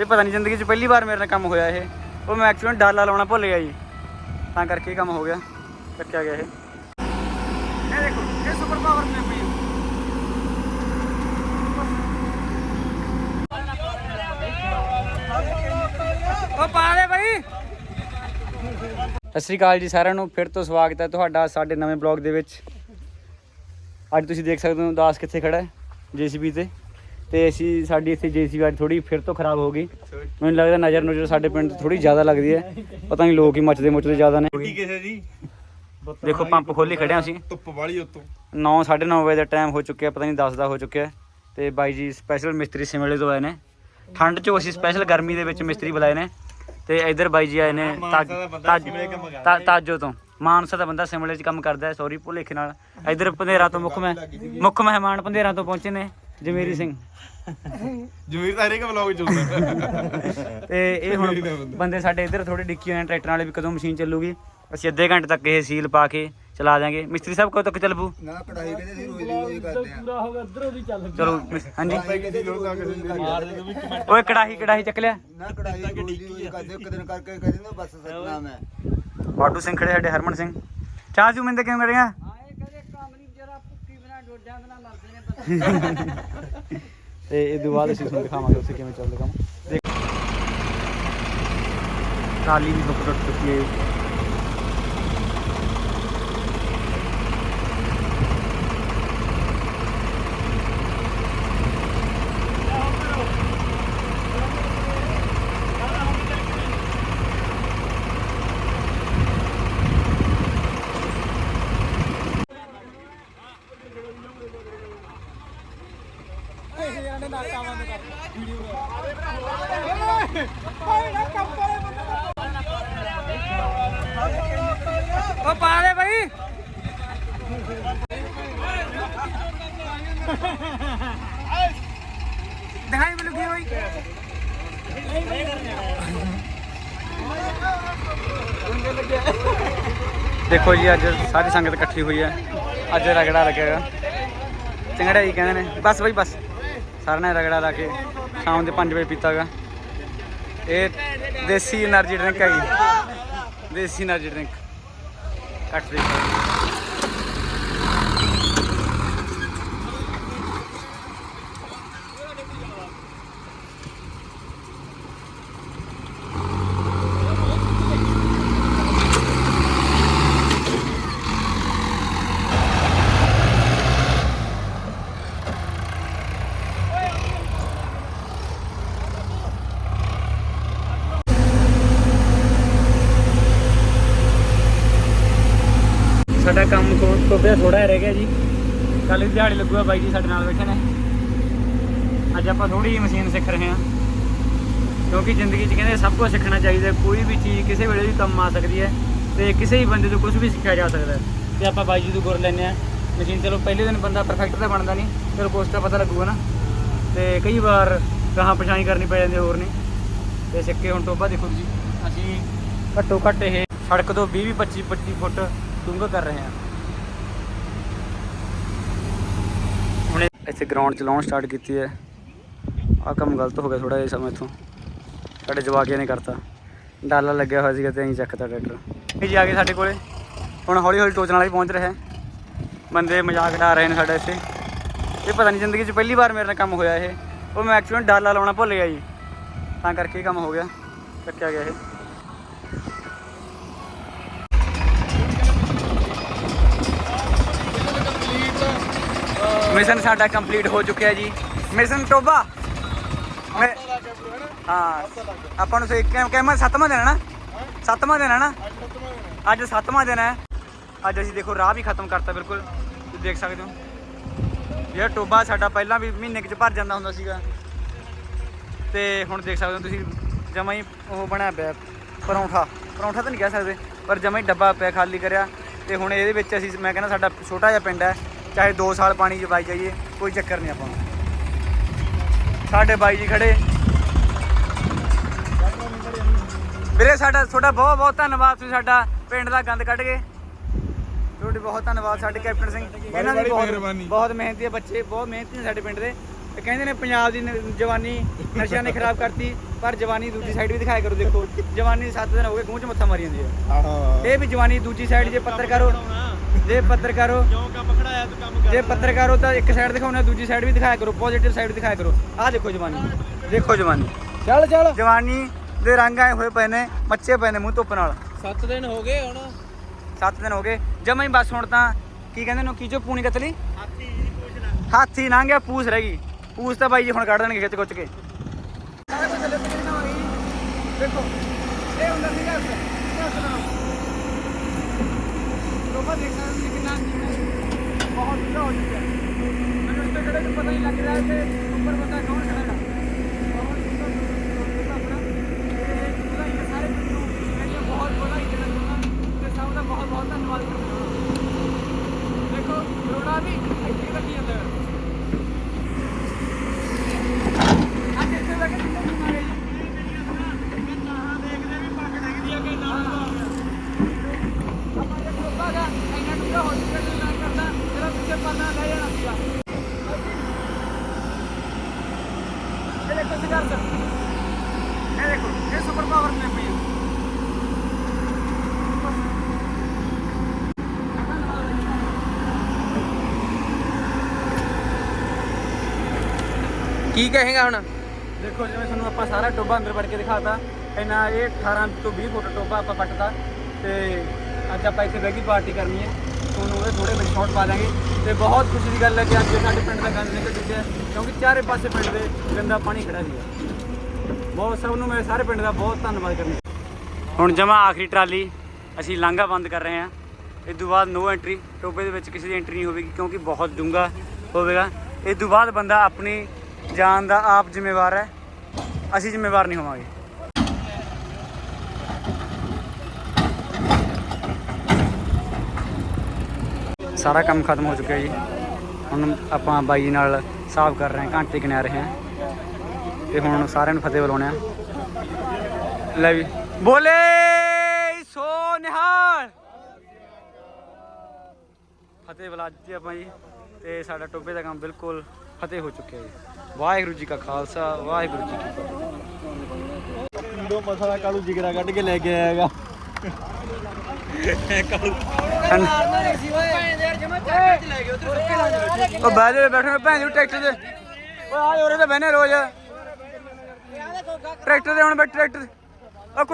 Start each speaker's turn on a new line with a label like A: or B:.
A: ਇਹ ਪਤਾ ਨਹੀਂ ਜ਼ਿੰਦਗੀ 'ਚ ਪਹਿਲੀ ਵਾਰ ਮੇਰੇ ਨਾਲ ਕੰਮ ਹੋਇਆ ਇਹ। ਉਹ ਮੈਂ ਐਕਚੁਅਲੀ ਡਾਲਾ ਲਾਉਣਾ ਭੁੱਲ ਗਿਆ ਜੀ। ਤਾਂ ਕਰਕੇ ਇਹ ਕੰਮ ਹੋ ਗਿਆ। ਚੱਕਿਆ ਗਿਆ ਇਹ। ਇਹ ਦੇਖੋ, ਇਹ ਸੁਪਰ ਪਾਵਰ ਨੇ ਪਈ ਉਹ ਪਾ ਦੇ ਬਾਈ। ਸਤਿ ਸ਼੍ਰੀ ਅਕਾਲ ਜੀ ਸਾਰਿਆਂ ਨੂੰ। ਫਿਰ ਤੋਂ ਸਵਾਗਤ ਹੈ ਤੁਹਾਡਾ ਸਾਡੇ ਨਵੇਂ ਬਲੌਗ ਦੇ ਵਿੱਚ। ਅੱਜ ਤੁਸੀਂ ਦੇਖ ਸਕਦੇ ਹੋ ਦਾਸ ਕਿੱਥੇ ਖੜਾ ਹੈ, ਜੀਸੀਬੀ ਤੇ। ਤੇ ਅਸੀਂ ਸਾਡੀ ਇੱਥੇ ਜੀਸੀਬੀ ਅੱਜ ਥੋੜੀ ਫਿਰ ਤੋਂ ਖਰਾਬ ਹੋ ਗਈ। ਮੈਨੂੰ ਲੱਗਦਾ ਨਜ਼ਰ ਨਜ਼ਰ ਸਾਡੇ ਪਿੰਡ ਥੋੜੀ ਜ਼ਿਆਦਾ ਲੱਗਦੀ ਹੈ। ਪਤਾ ਨਹੀਂ ਲੋਕ ਹੀ ਮੱਚਦੇ ਮੁੱਚਦੇ ਜ਼ਿਆਦਾ ਨੇ।
B: ਕਿਸੇ ਦੀ?
A: ਦੇਖੋ ਪੰਪ ਖੋਲੀ ਖੜਿਆ ਅਸੀਂ।
B: ਧੁੱਪ ਵਾਲੀ ਉਤੋਂ।
A: 9 9:30 ਵਜੇ ਦਾ ਟਾਈਮ ਹੋ ਚੁੱਕਿਆ ਪਤਾ ਨਹੀਂ 10 ਦਾ ਹੋ ਚੁੱਕਿਆ ਤੇ ਬਾਈ ਜੀ ਸਪੈਸ਼ਲ ਮਿਸਤਰੀ ਸਿਮਲੇ ਤੋਂ ਆਏ ਨੇ। ਠੰਡ 'ਚ ਅਸੀਂ ਸਪੈਸ਼ਲ ਗਰਮੀ ਦੇ ਵਿੱਚ ਮਿਸਤਰੀ ਬੁਲਾਏ ਨੇ। ਤੇ ਇੱਧਰ ਬਾਈ ਜੀ ਆਏ ਨੇ ਤਾਜੋ ਤੋਂ। ਮਾਨਸਾ ਦਾ ਬੰਦਾ ਸਿਮਲੇ 'ਚ ਕੰਮ ਕਰਦਾ ਹੈ ਸੌਰੀ ਭੁਲੇਖੇ ਨਾਲ। ਇੱਧਰ ਪੰਧੇਰਾ ਤੋਂ ਮੁੱਖ ਮੈਂ ਮੁੱਖ ਮਹਿਮਾਨ ਪੰਧੇਰਾ ਤੋਂ ਪਹੁੰਚੇ ਨੇ। ਜਮੀਰੀ ਸਿੰਘ।
B: ਜਮੀਰ ਤਾਂ ਹਰੇਕ ਵਲੌਗ ਚ ਹੁੰਦਾ।
A: ਤੇ ਇਹ ਹੁਣ ਬੰਦੇ। ਸਾਡੇ ਇੱਧਰ ਥੋੜੇ ਡਿੱਕੀ ਹੋਏ ਨੇ ਟਰੈਕਟਰ ਵਾਲੇ ਵੀ ਕਦੋਂ ਮਸ਼ੀਨ ਚੱਲੂਗੀ। ਅਸੀਂ ਅੱਧੇ ਘੰਟੇ ਤੱਕ ਇਹ ਸੀਲ ਪਾ ਕੇ ਚਲਾ ਦਾਂਗੇ ਮਿਸਤਰੀ ਸਾਹਿਬ ਕਦੋਂ ਤੱਕ ਚੱਲੂ
C: ਨਾ ਕਢਾਈ ਕਹਿੰਦੇ ਸੀ ਰੋਜ਼ ਦੀ ਰੋਜ਼ ਕਰਦੇ ਆ।
A: ਚਲੋ ਹਾਂਜੀ।
C: ਕਹਿੰਦੇ ਲੋਕਾਂ ਕਿਸੇ ਦੀ ਮਾਰ ਦੇ ਵੀ
A: ਓਏ ਕੜਾਹੀ ਕੜਾਹੀ ਚੱਕ ਲਿਆ।
C: ਨਾ ਕਢਾਈ ਰੋਜ਼ ਰੋਜ਼ ਕਰਦੇ ਇੱਕ ਦਿਨ ਕਰਕੇ ਕਹਿੰਦੇ ਨੇ ਬਸ ਸਤਨਾਮ ਹੈ।
A: ਵਾਟੂ ਸਿੰਘ ਖੜੇ ਸਾਡੇ ਹਰਮਨ ਸਿੰਘ। ਚਾਹ ਚੂ ਮਿੰਦੇ ਕਿਉਂ ਕਰੇਗਾ ਤੇ ਇਹ ਤੋਂ ਬਾਅਦ ਅਸੀਂ ਤੁਹਾਨੂੰ ਦਿਖਾਵਾਂਗੇ ਉੱਥੇ ਕਿਵੇਂ ਚੱਲਦਾ ਕੰਮ। ਦੇਖ। ਟਰਾਲੀ ਵੀ ਟੁੱਟ ਟੁੱਟ ਚੁੱਕੀ ਹੈ। ਉਹ ਪਾ ਦੇ ਬਾਈ। ਦਿਖਾਈ ਮੈਨੂੰ ਕੀ ਹੋਈ। ਦੇਖੋ ਜੀ, ਅੱਜ ਸਾਰੀ ਸੰਗਤ ਇਕੱਠੀ ਹੋਈ ਹੈ। ਅੱਜ ਰਗੜਾ ਲੱਗੇਗਾ ਚੰਗੜਾ ਜੀ ਕਹਿੰਦੇ ਨੇ। ਬਸ ਬਈ, ਬਸ। ਸਾਰਿਆਂ ਨੇ ਰਗੜਾ ਲਾ ਕੇ ਸ਼ਾਮ ਦੇ 5 ਵਜੇ ਪੀਤਾਗਾ। ਇਹ ਦੇਸੀ એનર્ਜੀ ਡਰਿੰਕ ਹੈ ਜੀ ਦੇਸੀ એનર્ਜੀ ਡਰਿੰਕ ਕੱਟ ਦੇ। ਸਾਡਾ ਕੰਮ ਤੋਂ ਟੋਬਿਆ ਥੋੜਾ ਰਹਿ ਗਿਆ ਜੀ। ਕੱਲ ਵੀ ਦਿਹਾੜੀ ਲੱਗੂਗਾ ਬਾਈ ਜੀ ਸਾਡੇ ਨਾਲ ਬੈਠੇ ਨੇ। ਅੱਜ ਆਪਾਂ ਥੋੜੀ ਜਿਹੀ ਮਸ਼ੀਨ ਸਿੱਖ ਰਹੇ ਹਾਂ। ਕਿਉਂਕਿ ਜ਼ਿੰਦਗੀ 'ਚ ਕਹਿੰਦੇ ਸਭ ਕੁਝ ਸਿੱਖਣਾ ਚਾਹੀਦਾ ਕੋਈ ਵੀ ਚੀਜ਼ ਕਿਸੇ ਵੇਲੇ ਵੀ ਕੰਮ ਆ ਸਕਦੀ ਹੈ ਤੇ ਕਿਸੇ ਵੀ ਬੰਦੇ ਤੋਂ ਕੁਝ ਵੀ ਸਿੱਖਿਆ ਜਾ ਸਕਦਾ ਹੈ। ਤੇ ਆਪਾਂ ਬਾਈ ਜੀ ਤੋਂ ਗੁਰ ਲੈਂਦੇ ਆ ਮਸ਼ੀਨ ਚਲੋ ਪਹਿਲੇ ਦਿਨ ਬੰਦਾ ਪਰਫੈਕਟ ਤਾਂ ਬਣਦਾ ਨਹੀਂ। ਚਲੋ ਕੁਛ ਤਾਂ ਪਤਾ ਲੱਗੂਗਾ ਨਾ। ਤੇ ਕਈ ਵਾਰ ਕਹਾਂ ਪਛਾਣੀ ਕਰਨੀ ਪੈ ਜਾਂਦੀ ਹੋਰ ਨਹੀਂ। ਤੇ ਸਿੱਕੇ ਹੁਣ ਟੋਬਾ ਦੇਖੋ ਜੀ ਅਸੀਂ ਘੱਟੋ ਘੱਟ ਇਹ ਸੜਕ ਤੋਂ 20 25 25 ਫੁੱਟ ਡੂੰਘਾ ਕਰ ਰਹੇ ਹਾਂ ਹੁਣ ਇਹ- ਇੱਥੇ ਗਰਾਊਂਡ ਚਲਾਉਣ ਸਟਾਰਟ ਕੀਤੀ ਹੈ ਆਹ ਕੰਮ ਗਲਤ ਹੋ ਗਿਆ ਥੋੜਾ ਜਿਹਾ ਸਮਾਂ ਇੱਥੋਂ ਸਾਡੇ ਜਵਾਕੀਆਂ ਨੇ ਕਰਤਾ ਡਾਲਾ ਲੱਗਿਆ ਹੋਇਆ ਸੀਗਾ ਤੇ ਅਸੀਂ ਚੱਕਤਾ ਟਰੈਕਟਰ ਇਹ ਜੀ ਆ ਗਏ ਸਾਡੇ ਕੋਲੇ ਹੁਣ ਹੌਲੀ ਹੌਲੀ ਟੋਚਣ ਵਾਲਾ ਵੀ ਪਹੁੰਚ ਰਿਹਾ ਹੈ ਬੰਦੇ ਮਜ਼ਾਕ ਉਡਾ ਰਹੇ ਨੇ ਸਾਡੇ ਇੱਥੇ ਇਹ ਪਤਾ ਨਹੀਂ ਜ਼ਿੰਦਗੀ 'ਚ ਪਹਿਲੀ ਵਾਰ ਮੇਰੇ ਨਾਲ ਕੰਮ ਹੋਇਆ ਇਹ ਉਹ ਮੈਂ ਐਕਚੁਅਲੀ ਡਾਲਾ ਲਾਉਣਾ ਭੁੱਲ ਗਿਆ ਜੀ ਤਾਂ ਕਰਕੇ ਇਹ ਕੰਮ ਹੋ ਗਿਆ ਚੱਕਿਆ ਗਿਆ ਇਹ ਮਿਸ਼ਨ ਸਾਡਾ ਕੰਪਲੀਟ ਹੋ ਚੁੱਕਿਆ ਜੀ। Mission Toba. ਮੈਂ- ਹਾਂ ਆਪਾਂ ਨੂੰ ਸੇ ਕਹਿਮਾ ਸੱਤਵਾਂ ਦਿਨ ਹੈ ਨਾ? ਸੱਤਵਾਂ ਦਿਨ ਹੈ ਨਾ? ਅੱਜ ਸੱਤਵਾਂ ਦਿਨ ਹੈ। ਅੱਜ ਅਸੀਂ ਦੇਖੋ ਰਾਹ ਵੀ ਖਤਮ ਕਰਤਾ ਬਿਲਕੁਲ। ਤੁਸੀਂ ਦੇਖ ਸਕਦੇ ਹੋ। ਇਹ ਟੋਬਾ ਸਾਡਾ ਪਹਿਲਾਂ ਵੀ ਮਹੀਨੇ ਕੁ ਚ ਭਰ ਜਾਂਦਾ ਹੁੰਦਾ ਸੀਗਾ। ਤੇ ਹੁਣ ਦੇਖ ਸਕਦੇ ਹੋ ਤੁਸੀਂ ਜਮਾ ਹੀ ਉਹ ਬਣਿਆ ਪਿਆ ਪਰੌਂਠਾ। ਪਰੌਂਠਾ ਤਾਂ ਨਹੀਂ ਕਹਿ ਸਕਦੇ ਪਰ ਜਮਾ ਹੀ ਡੱਬਾ ਪਿਆ ਖਾਲੀ ਕਰਿਆ। ਤੇ ਹੁਣ ਇਹਦੇ ਵਿੱਚ ਅਸੀਂ ਮੈਂ ਕਹਿੰਦਾ ਸਾਡਾ ਛੋਟਾ ਜਿਹਾ ਪਿੰਡ ਹੈ। ਚਾਹੇ 2 ਸਾਲ ਪਾਣੀ 'ਚ ਬਾਈ ਜਾਈਏ ਕੋਈ ਚੱਕਰ ਨਹੀਂ ਆਪਾਂ ਨੂੰ ਸਾਡੇ ਬਾਈ ਜੀ ਖੜੇ ਵੀਰੇ ਸਾਡਾ ਤੁਹਾਡਾ ਬਹੁਤ ਬਹੁਤ ਧੰਨਵਾਦ ਤੁਸੀਂ ਸਾਡਾ ਪਿੰਡ ਦਾ ਗੰਦ ਕੱਢ ਗਏ ਤੁਹਾਡੀ ਬਹੁਤ ਧੰਨਵਾਦ ਸਾਡੇ ਕੈਪਟਨ ਸਿੰਘ ਇਹਨਾਂ ਦੀ
B: ਬੜੀ
A: ਬਹੁਤ
B: ਮਿਹਰਬਾਨੀ।
A: ਬਹੁਤ ਮਿਹਨਤੀ ਹੈ ਬੱਚੇ ਬਹੁਤ ਮਿਹਨਤੀ ਨੇ ਸਾਡੇ ਪਿੰਡ ਦੇ ਇਹ ਕਹਿੰਦੇ ਨੇ ਪੰਜਾਬ ਦੀ ਨ- ਜਵਾਨੀ ਨਸ਼ਿਆਂ ਨੇ ਖਰਾਬ ਕਰਤੀ ਪਰ ਜਵਾਨੀ ਦੂਜੀ ਸਾਈਡ ਵੀ ਦਿਖਾਇਆ ਕਰੋ ਦੇਖੋ ਜਵਾਨੀ 7 ਦਿਨ ਹੋ ਗਏ ਗੂੰਹ ਚ ਮੱਥਾ ਮਾਰੀ ਜਾਂਦੀ ਹੈ
B: ਆਹ
A: ਇਹ ਵੀ ਜਵਾਨੀ ਦੂਜੀ ਸਾਈਡ ਜੇ ਪੱਤਰਕਾਰ ਹੋ ਜੇ ਪੱਤਰਕਾਰ ਹੋ
B: ਕਿਉਂ ਕੰਮ ਖੜਾਇਆ ਤੂੰ ਕੰਮ
A: ਜੇ ਪੱਤਰਕਾਰ ਹੋ ਤਾਂ ਇੱਕ ਸਾਈਡ ਦਿਖਾਉਣਾ ਦੂਜੀ ਸਾਈਡ ਵੀ ਦਿਖਾਇਆ ਕਰੋ ਪੋਜ਼ਿਟਿਵ ਸਾਈਡ ਦਿਖਾਇਆ ਕਰੋ। ਆਹ ਦੇਖੋ ਜਵਾਨੀ। ਦੇਖੋ ਜਵਾਨੀ।
B: ਚੱਲ ਚੱਲ।
A: ਜਵਾਨੀ ਦੇ ਰੰਗ ਆਏ ਹੋਏ ਪਏ ਨੇ ਮੱਚੇ ਪਏ ਨੇ ਮੂੰਹ ਧੁੱਪ ਨਾਲ।
B: 7 ਦਿਨ ਹੋ ਗਏ ਹੁਣ।
A: 7 ਦਿਨ ਹੋ ਗਏ। ਜਮਾਂ ਹੀ ਬਸ ਹੁਣ ਤਾਂ ਕੀ ਕਹਿੰਦੇ ਨੇ ਕੀ ਜੋ ਪੂਣੀ ਕਤਲੀ?
B: ਹਾਥੀ ਜੀ ਪੁੱਛਣਾ
A: ਹਾਥੀ ਲੰਘ ਗਿਆ ਪੂਸ ਰਹਿ ਗਈ। ਪੂਸ ਤਾਂ ਬਾਈ ਜੀ ਹੁਣ ਕੱਢ ਦੇਣਗੇ ਖਿੱਚ ਕੁੱਚ ਕੇ। ਦੇਖੋ ਇਹ ਹੁੰਦਾ ਸੀਗਾ। ਲੋਕਾਂ ਦੇਖ ਸਕਦੇ ਹੋ ਕਿੰਨਾ ਬਹੁਤ ਬੁਰਾ ਹੋ ਚੁੱਕਿਆ। ਮੈਨੂੰ ਇਸ ਤੋਂ ਕਿਹੜੇ ਪਤਾ ਨਹੀਂ ਲੱਗ ਰਿਹਾ ਕਿ ਉੱਪਰ ਬੰਦਾ ਕੌਣ ਖੜਾ ਹੈ ਬਹੁਤ ਸੁੰਦਰ ਆਪਣਾ ਤੇ ਉਹਦਾ ਇੱਕ ਸਾਰੇ ਪਿੰਡ ਨੂੰ ਮੇਰੀਆਂ ਬਹੁਤ ਵਧਾਈ ਦੇਣਾ ਚਾਹੁੰਦਾ ਤੇ ਸਭ ਦਾ ਬਹੁਤ ਬਹੁਤ ਧੰਨਵਾਦ ਕਰਦਾ ਦੇਖੋ ਰੋੜਾ ਵੀ ਇੱਥੇ ਹੀ ਰੱਖੀ ਜਾਂਦਾ ਹੈ ਅੱਜ ਇੱਥੇ ਲੱਗੇ ਕਿੰਨੇ ਦਿਨ ਆ ਗਏ ਜੀ ਆਪਾਂ ਜੇ ਖਲੋਤਾ ਗਾ, ਇੰਨਾ ਡੂੰਘਾ ਹੋ ਚੁੱਕਿਆ ਦਿਲ ਨਾ ਕਰਦਾ, ਜਿਹੜਾ ਪਿੱਛੇ ਪਰਨਾ ਲੈ ਜਾਣਾ ਸੀਗਾ। ਇਹ ਦੇਖੋ ਸਿਗਾਰ ਸਰ। ਇਹ ਦੇਖੋ, ਇਹ ਸੁਪਰ ਪਾਵਰ ਨੇ ਪਈ ਹੈ।
B: ਕੀ ਕਹੇਗਾ ਹੁਣ
A: ਦੇਖੋ ਜਿਵੇਂ ਤੁਹਾਨੂੰ ਆਪਾਂ ਸਾਰਾ ਟੋਬਾ ਅੰਦਰ ਵੜ ਕੇ ਦਿਖਾਤਾ ਇੰਨਾ ਇਹ 18 ਤੋਂ 20 ਫੁੱਟ ਟੋਬਾ ਆਪਾਂ ਪੱਟਦਾ ਤੇ ਅੱਜ ਆਪਾਂ ਇੱਥੇ ਬੈਗੀ ਪਾਰਟੀ ਕਰਨੀ ਹੈ ਤੁਹਾਨੂੰ ਉਹਦੇ ਥੋੜੇ ਵਿੱਚ ਸ਼ਾਟ ਪਾ ਦਾਂਗੇ ਤੇ ਬਹੁਤ ਖੁਸ਼ੀ ਦੀ ਗੱਲ ਹੈ ਕਿ ਅੱਜ ਸਾਡੇ ਪਿੰਡ ਦਾ ਗੰਦ ਨਿਕਲ ਚੁੱਕਿਆ ਕਿਉਂਕਿ ਚਾਰੇ ਪਾਸੇ ਪਿੰਡ ਦੇ ਗੰਦਾ ਪਾਣੀ ਖੜਾ ਸੀਗਾ। ਬਹੁਤ ਸਭ ਨੂੰ ਮੈਂ ਸਾਰੇ ਪਿੰਡ ਦਾ ਬਹੁਤ ਧੰਨਵਾਦ ਕਰਨਾ ਹੁਣ ਜਮਾ ਆਖਰੀ ਟਰਾਲੀ ਅਸੀਂ ਲਾਂਘਾ ਬੰਦ ਕਰ ਰਹੇ ਹਾਂ। ਇਸ ਤੋਂ ਬਾਅਦ ਨੋ ਐਂਟਰੀ ਟੋਬੇ ਦੇ ਵਿੱਚ ਕਿਸੇ ਦੀ ਐਂਟਰੀ ਨਹੀਂ ਹੋਵੇਗੀ, ਕਿਉਂਕਿ ਬਹੁਤ ਡੂੰਘਾ ਹੋਵੇਗਾ। ਇਸ ਤੋਂ ਬਾਅਦ ਬੰਦਾ ਆਪਣੀ ਜਾਨ ਦਾ ਆਪ ਜ਼ਿੰਮੇਵਾਰ ਹੈ। ਅਸੀਂ ਜ਼ਿੰਮੇਵਾਰ ਨਹੀਂ ਹੋਵਾਂਗੇ। ਸਾਰਾ ਕੰਮ ਖਤਮ ਹੋ ਚੁੱਕਿਆ ਜੀ। ਹੁਣ ਆਪਾਂ ਬਾਈ ਨਾਲ ਸਾਫ਼ ਕਰ ਰਹੇ ਹਾਂ, ਘੰਟੇ ਕਿਨਾਰੇ ਰਹੇ ਹਾਂ। ਤੇ ਹੁਣ ਸਾਰਿਆਂ ਨੂੰ ਫਤਿਹ ਬੁਲਾਉਣੇ ਆ ਲੈ ਵੀ। ਬੋਲੇ ਸੋ ਨਿਹਾਲ। ਫਤਿਹ ਬੁਲਾ ਦਿੱਤੀ ਆਪਾਂ ਜੀ। ਤੇ ਸਾਡਾ ਟੋਬੇ ਦਾ ਕੰਮ ਬਿਲਕੁਲ ਫਤਿਹ ਹੋ ਚੁੱਕਿਆ ਜੀ। ਵਾਹਿਗੁਰੂ ਜੀ ਕਾ ਖਾਲਸਾ, ਵਾਹਿਗੁਰੂ ਜੀ ਕੀ ਫਤਿਹ।
B: ਦੋ ਮਸਾਲਾ ਕਾਲੂ ਜਿਗਰਾ ਕੱਢ ਕੇ ਲੈ ਕੇ ਆਇਆਗਾ
A: ਉਹ ਬਾਹਰ ਦੇ ਬੈਠੇ ਨੇ ਭੈਣ ਜੀ ਟਰੈਕਟਰ ਦੇ ਓਏ ਆ ਉਰੇ ਤਾਂ ਬਹਿਨੇ ਰੋਜ਼। ਟਰੈਕਟਰ ਦੇ ਹੁਣ ਬੈਠ ਟਰੈਕਟਰ ਉਹ